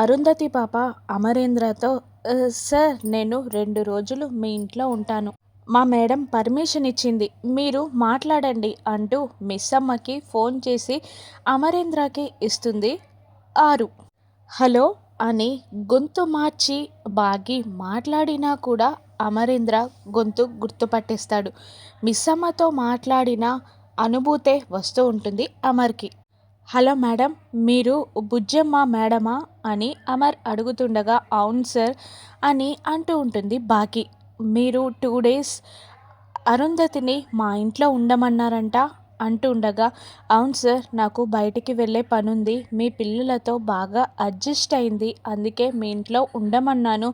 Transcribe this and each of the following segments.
అరుంధతి పాప అమరేంద్రతో సార్ నేను రెండు రోజులు మీ ఇంట్లో ఉంటాను. మా మేడం పర్మిషన్ ఇచ్చింది మీరు మాట్లాడండి అంటూ మిస్సమ్మకి ఫోన్ చేసి అమరేంద్రకి ఇస్తుంది ఆరు. హలో అని గొంతు మార్చి బాగి మాట్లాడినా కూడా అమరేంద్ర గొంతు గుర్తుపట్టేస్తాడు. మిస్సమ్మతో మాట్లాడిన అనుభూతే వస్తూ ఉంటుంది అమర్కి. హలో మేడం మీరు బుజ్జమ్మ మేడమా అని అమర్ అడుగుతుండగా అవును సార్ అని అంటూ ఉంటుంది బాకీ. మీరు టూ డేస్ అరుంధతిని మా ఇంట్లో ఉండమన్నారంట అంటూ ఉండగా అవును సార్ నాకు బయటికి వెళ్ళే పనుంది మీ పిల్లలతో బాగా అడ్జస్ట్ అయింది అందుకే మీ ఇంట్లో ఉండమన్నాను.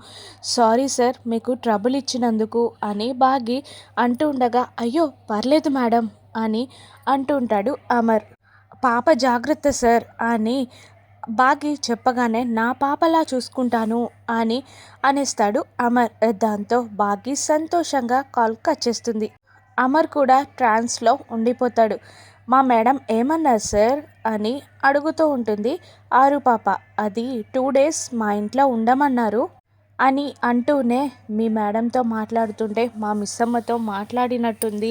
సారీ సార్ మీకు ట్రబుల్ ఇచ్చినందుకు అని బాగి అంటూ ఉండగా అయ్యో పర్లేదు మేడం అని అంటూ ఉంటాడు అమర్. పాప జాగ్రత్త సార్ అని బాగి చెప్పగానే నా పాపలా చూసుకుంటాను అని అనేస్తాడు అమర్. దాంతో బాగి సంతోషంగా కాల్ కట్ చేస్తుంది. అమర్ కూడా ట్రాన్స్లో ఉండిపోతాడు. మా మేడం ఏమన్నారు సార్? అని అడుగుతూ ఉంటుంది. ఆరు పాప అది టూ డేస్ మా ఇంట్లో ఉండమన్నారు అని అంటూనే మీ మేడంతో మాట్లాడుతుంటే మా మిస్సమ్మతో మాట్లాడినట్టుంది.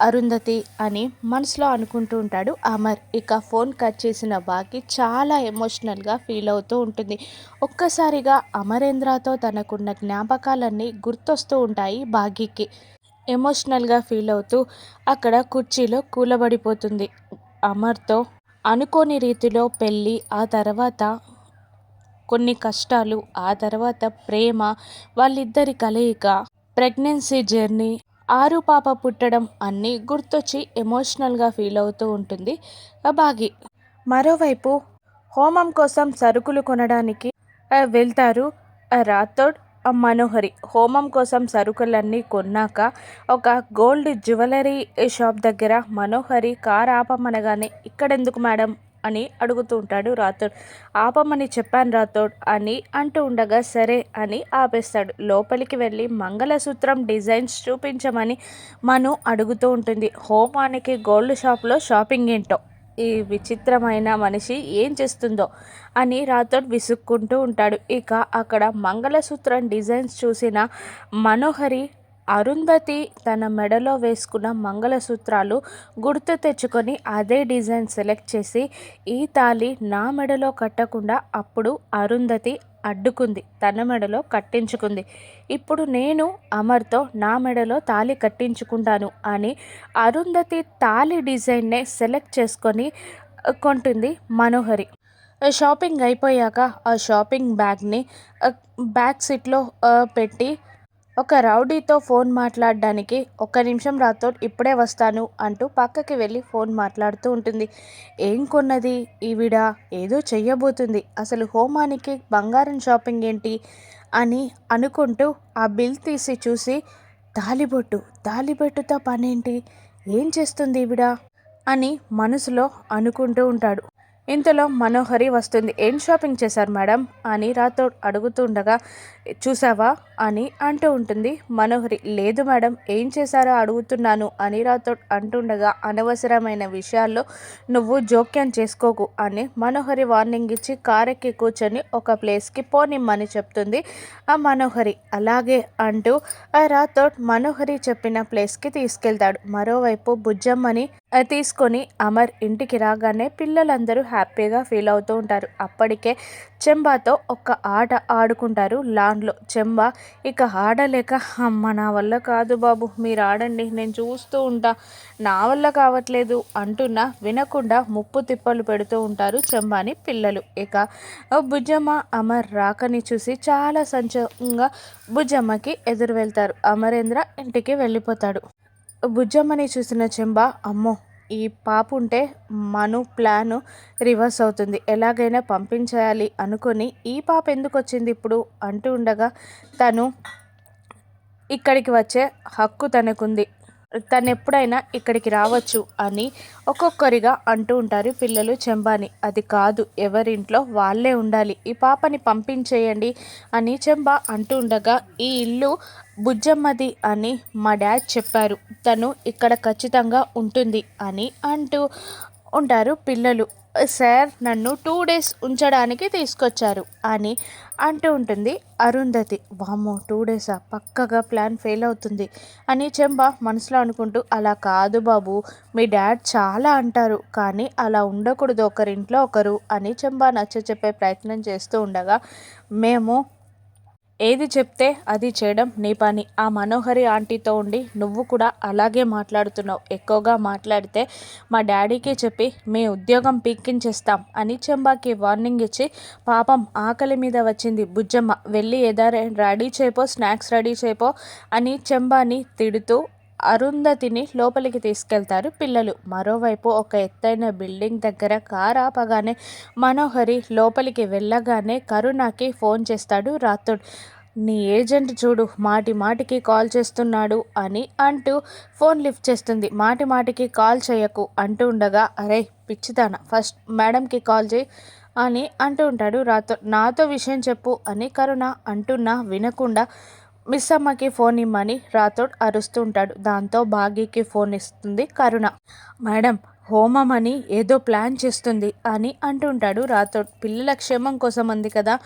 అరుంధతి అని మనసులో అనుకుంటూ ఉంటాడు అమర్. ఇక ఫోన్ కట్ చేసిన బాకి చాలా ఎమోషనల్గా ఫీల్ అవుతూ ఉంటుంది. ఒక్కసారిగా అమరేంద్రతో తనకున్న జ్ఞాపకాలన్నీ గుర్తొస్తూ ఉంటాయి బాగీకి ఎమోషనల్గా ఫీల్ అవుతూ అక్కడ కుర్చీలో కూలబడిపోతుంది. అమర్తో అనుకోని రీతిలో పెళ్ళి ఆ తర్వాత కొన్ని కష్టాలు ఆ తర్వాత ప్రేమ వాళ్ళిద్దరి కలయిక ప్రెగ్నెన్సీ జర్నీ ఆరు పాప పుట్టడం అన్నీ గుర్తొచ్చి ఎమోషనల్గా ఫీల్ అవుతూ ఉంటుంది. బాగి మరోవైపు హోమం కోసం సరుకులు కొనడానికి వెళ్తారు. రాథోడ్ ఆ, మనోహరి హోమం కోసం సరుకులన్నీ కొన్నాక ఒక గోల్డ్ జ్యువెలరీ షాప్ దగ్గర మనోహరి కార్ ఆపమనగానే ఇక్కడెందుకు మేడం? అని అడుగుతూ ఉంటాడు రాథోడ్. ఆపమని చెప్పాను రాథోడ్ అని అంటూ ఉండగా సరే అని ఆపేస్తాడు. లోపలికి వెళ్ళి మంగళసూత్రం డిజైన్స్ చూపించమని మను అడుగుతూ ఉంటుంది. హోమానికి గోల్డ్ షాప్లో షాపింగ్ ఏంటో? ఈ విచిత్రమైన మనిషి ఏం చేస్తుందో? అని రాథోడ్ విసుక్కుంటూ ఉంటాడు. ఇక అక్కడ మంగళసూత్రం డిజైన్స్ చూసిన మనోహరి అరుంధతి తన మెడలో వేసుకున్న మంగళసూత్రాలు గుర్తు తెచ్చుకొని అదే డిజైన్ సెలెక్ట్ చేసి ఈ తాళి నా మెడలో కట్టకుండా అప్పుడు అరుంధతి అడ్డుకుంది తన మెడలో కట్టించుకుంది. ఇప్పుడు నేను అమర్తో నా మెడలో తాళి కట్టించుకుంటాను అని అరుంధతి తాళి డిజైన్నే సెలెక్ట్ చేసుకొని కొంటుంది మనోహరి. షాపింగ్ అయిపోయాక ఆ షాపింగ్ బ్యాగ్ని బ్యాక్ సీట్లో పెట్టి ఒక రౌడీతో ఫోన్ మాట్లాడడానికి ఒక్క నిమిషం రాతో ఇప్పుడే వస్తాను అంటూ పక్కకి వెళ్ళి ఫోన్ మాట్లాడుతూ ఉంటుంది. ఏం కొన్నది ఈవిడ? ఏదో చెయ్యబోతుంది. అసలు హోమానికి బంగారం షాపింగ్ ఏంటి? అని అనుకుంటూ ఆ బిల్ తీసి చూసి తాలిబొట్టు తాలిబొట్టుతో పనేంటి? ఏం చేస్తుంది ఈవిడ? అని మనసులో అనుకుంటూ ఉంటాడు. ఇంతలో మనోహరి వస్తుంది. ఏం షాపింగ్ చేశారు మేడం? అని రాథోడ్ అడుగుతుండగా చూసావా అని అంటూ ఉంటుంది. మనోహరి లేదు మేడం ఏం చేశారో అడుగుతున్నాను అని రాథోడ్ అంటుండగా అనవసరమైన విషయాల్లో నువ్వు జోక్యం చేసుకోకు అని మనోహరి వార్నింగ్ ఇచ్చి కారెక్కి కూర్చొని ఒక ప్లేస్కి పోనిమ్మని చెప్తుంది. ఆ మనోహరి అలాగే అంటూ ఆ రాథోడ్ మనోహరి చెప్పిన ప్లేస్కి తీసుకెళ్తాడు. మరోవైపు బుజ్జమ్మని తీసుకొని అమర్ ఇంటికి రాగానే పిల్లలందరూ హ్యాపీగా ఫీల్ అవుతూ ఉంటారు. అప్పటికే చెంబాతో ఒక ఆట ఆడుకుంటారు. లాన్లో చెంబా ఇక ఆడలేక అమ్మ నా వల్ల కాదు బాబు మీరు ఆడండి నేను చూస్తూ ఉంటా. నా వల్ల కావట్లేదు అంటున్నా వినకుండా ముప్పు తిప్పలు పెడుతూ ఉంటారు చెంబాని పిల్లలు. ఇక ఆ, బుజ్జమ్మ అమర్ రాకని చూసి చాలా సంచంగా బుజ్జమ్మకి ఎదురు వెళ్తారు అమరేంద్ర ఇంటికి వెళ్ళిపోతాడు. బుజ్జమ్మని చూసిన చెంబా అమ్మో ఈ పాప ఉంటే మను ప్లాన్ రివర్స్ అవుతుంది. ఎలాగైనా పంపించేయాలి అనుకొని ఈ పాప ఎందుకు వచ్చింది ఇప్పుడు అంటూ ఉండగా తను ఇక్కడికి వచ్చే హక్కు తనకుంది. తను ఎప్పుడైనా ఇక్కడికి రావచ్చు అని ఒక్కొక్కరిగా అంటూ ఉంటారు పిల్లలు చెంబాని. అది కాదు ఎవరింట్లో వాళ్ళే ఉండాలి. ఈ పాపని పంపించేయండి అని చెంబా అంటూ ఉండగా ఈ ఇల్లు బుజ్జమ్మది అని మా డాడ్ చెప్పారు. తను ఇక్కడ ఖచ్చితంగా ఉంటుంది అని అంటూ ఉంటారు పిల్లలు. సార్ నన్ను టూ డేస్ ఉంచడానికి తీసుకొచ్చారు అని అంటూ ఉంటుంది అరుంధతి. వామ్మో టూ డేసా? పక్కగా ప్లాన్ ఫెయిల్ అవుతుంది అని చెంబ మనసులో అనుకుంటూ అలా కాదు బాబు మీ డాడ్ చాలా అంటారు కానీ అలా ఉండకూడదు ఒకరింట్లో ఒకరు అని చెంబ నచ్చ చెప్పే ప్రయత్నం చేస్తూ ఉండగా మేము ఏది చెప్తే అది చేయడం నీ పని. ఆ మనోహరి ఆంటీతో ఉండి నువ్వు కూడా అలాగే మాట్లాడుతున్నావు. ఎక్కువగా మాట్లాడితే మా డాడీకి చెప్పి మీ ఉద్యోగం పీక్కించేస్తాం అని చెంబాకి వార్నింగ్ ఇచ్చి పాపం ఆకలి మీద వచ్చింది. బుజ్జమ్మ వెళ్ళి ఏదారే రెడీ చేయపో స్నాక్స్ రెడీ చేయపో అని చెంబాని తిడుతూ అరుంధతిని లోపలికి తీసుకెళ్తారు పిల్లలు. మరోవైపు ఒక ఎత్తైన బిల్డింగ్ దగ్గర కార్ ఆపగానే మనోహరి లోపలికి వెళ్ళగానే కరుణకి ఫోన్ చేస్తాడు రాథోడ్. నీ ఏజెంట్ చూడు మాటి మాటికి కాల్ చేస్తున్నాడు అని అంటూ ఫోన్ లిఫ్ట్ చేస్తుంది. మాటి మాటికి కాల్ చేయకు అంటూ ఉండగా అరే పిచ్చిదాన ఫస్ట్ మేడంకి కాల్ చేయి అని అంటూ ఉంటాడు రాతో నాతో విషయం చెప్పు అని కరుణ అంటున్నా వినకుండా మిస్ అమ్మకి ఫోన్ ఇమ్మని రాథోడ్ అరుస్తూ ఉంటాడు. దాంతో భాగ్యకి ఫోన్ ఇస్తుంది కరుణ. మేడం హోమం అని ఏదో ప్లాన్ చేస్తుంది అని అంటుంటాడు రాథోడ్. పిల్లల క్షేమం కోసం అంది కదా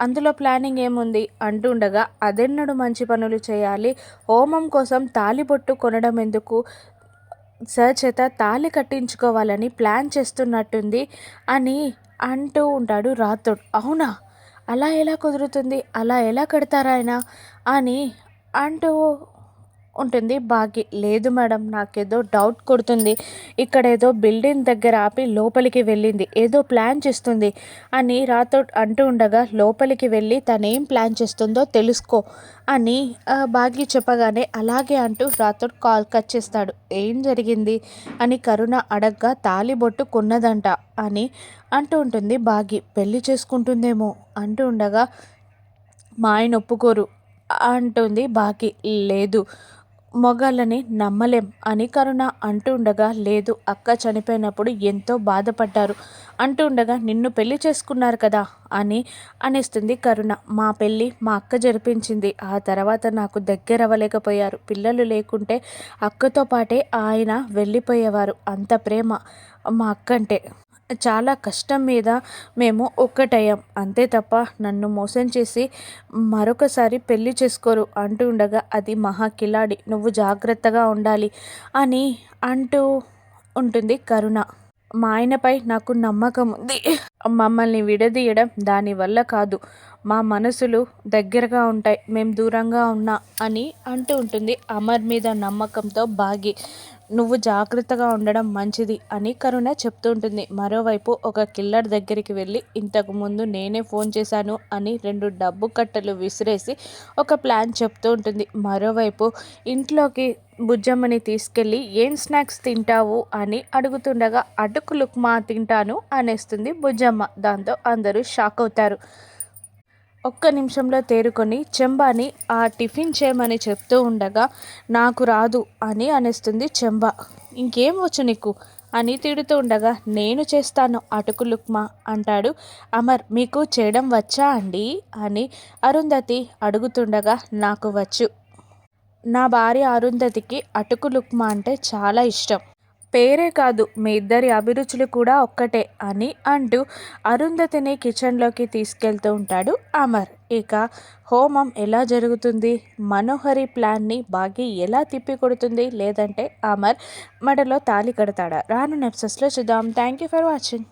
అందులో ప్లానింగ్ ఏముంది? అంటుండగా అదెన్నడు మంచి పనులు చేయాలి. హోమం కోసం తాలిబొట్టు కొనడం ఎందుకు? సార్ చేత తాలి కట్టించుకోవాలని ప్లాన్ చేస్తున్నట్టుంది అని అంటూ ఉంటాడు రాథోడ్. అవునా? అలా ఎలా కుదురుతుంది? అలా ఎలా కడతారాయన అని అంటూ ఉంటుంది. బాగి లేదు మేడం నాకేదో డౌట్ కొడుతుంది. ఇక్కడ ఏదో బిల్డింగ్ దగ్గర ఆపి లోపలికి వెళ్ళింది. ఏదో ప్లాన్ చేస్తుంది అని రాతో అంటూ ఉండగా లోపలికి వెళ్ళి తనేం ప్లాన్ చేస్తుందో తెలుసుకో అని బాగి చెప్పగానే అలాగే అంటూ రాతో కాల్ కట్ చేస్తాడు. ఏం జరిగింది అని కరుణ అడగ్గా తాలిబొట్టు కొన్నదంట అని అంటూ ఉంటుంది బాగి పెళ్ళి చేసుకుంటుందేమో అంటూ ఉండగా మా ఆయన ఒప్పుకోరు అంటుంది బాకి. లేదు మొగాళ్ళని నమ్మలేం అని కరుణ అంటుండగా లేదు అక్క చనిపోయినప్పుడు ఎంతో బాధపడ్డారు. అంటుండగా నిన్ను పెళ్ళి చేసుకున్నారు కదా అని అనేస్తుంది కరుణ. మా పెళ్ళి మా అక్క జరిపించింది. ఆ తర్వాత నాకు దగ్గర అవ్వలేకపోయారు పిల్లలు లేకుంటే అక్కతో పాటే ఆయన వెళ్ళిపోయేవారు. అంత ప్రేమ మా అక్కంటే. చాలా కష్టం మీద మేము ఒక్కటయ్యాం. అంతే తప్ప నన్ను మోసం చేసి మరొకసారి పెళ్ళి చేసుకోరు అంటూ ఉండగా అది మహా కిలాడి. నువ్వు జాగ్రత్తగా ఉండాలి అని అంటూ ఉంటుంది కరుణ. మా ఆయనపై నాకు నమ్మకం ఉంది. మమ్మల్ని విడదీయడం దానివల్ల కాదు. మా మనసులు దగ్గరగా ఉంటాయి. మేము దూరంగా ఉన్నా అని అంటూ ఉంటుంది. అమర్ మీద నమ్మకంతో బాగి నువ్వు జాగ్రత్తగా ఉండడం మంచిది అని కరుణ చెప్తూ ఉంటుంది మరోవైపు ఒక కిల్లర్ దగ్గరికి వెళ్ళి ఇంతకుముందు నేనే ఫోన్ చేశాను అని రెండు డబ్బు కట్టలు విసిరేసి ఒక ప్లాన్ చెప్తూ ఉంటుంది మరోవైపు ఇంట్లోకి బుజ్జమ్మని తీసుకెళ్ళి ఏం స్నాక్స్ తింటావు? అని అడుగుతుండగా అటుకులు లుక్మా తింటాను అనేస్తుంది బుజ్జమ్మ. దాంతో అందరూ షాక్ అవుతారు. ఒక్క నిమిషంలో తేరుకొని చెంబాని ఆ టిఫిన్ చేయమని చెప్తూ ఉండగా నాకు రాదు అని అనేస్తుంది చెంబా. ఇంకేం వచ్చు నీకు? అని తిడుతూ ఉండగా నేను చేస్తాను అటుకు లుక్మా అంటాడు. అమర్ మీకు చేయడం వచ్చా అండి? అని అరుంధతి అడుగుతుండగా నాకు వచ్చు. నా భార్య అరుంధతికి అటుకు లుక్మా అంటే చాలా ఇష్టం. పేరే కాదు మీ ఇద్దరి అభిరుచులు కూడా ఒక్కటే అని అంటూ అరుంధతిని కిచెన్లోకి తీసుకెళ్తూ ఉంటాడు అమర్. ఇక హోమం ఎలా జరుగుతుంది? మనోహరి ప్లాన్ని బాగి ఎలా తిప్పి కొడుతుంది లేదంటే అమర్ మెడలో తాలి కడతాడా? రాను నెప్సెస్లో చూద్దాం. Thank you for watching.